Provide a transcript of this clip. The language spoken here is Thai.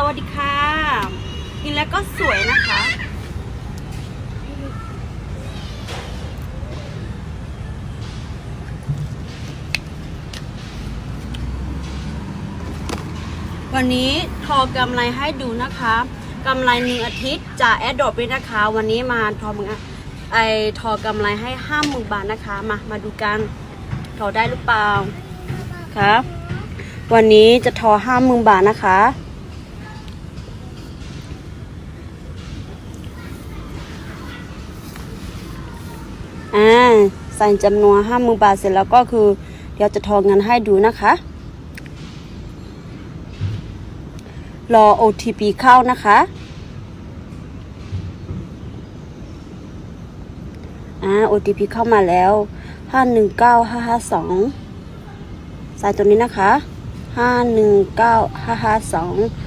สวัสดีค่ะกินแล้วก็สวยนะคะ วันนี้ทอกำไรให้ดูนะคะกำไรหนึ่งอาทิตย์จากแอดดอปเลยนะคะ วันนี้มาทอมึงอไอทอกำไรให้ห้าหมื่นบาทนะคะ มามาดูกันทอได้หรือเปล่าครับวันนี้จะทอห้าหมื่นบาทนะคะ อ่าใส่จำนวนห้าหมื่นบาทเสร็จแล้วก็คือ เดี๋ยวจะทอเงินให้ดูนะคะ รอ OTP เข้านะคะ อ่า OTP เข้ามาแล้วห้าหนึ่งเก้าห้าห้าสองใสายตัวนี้นะคะห้าหนึ่งเก้าห้าห้าสอง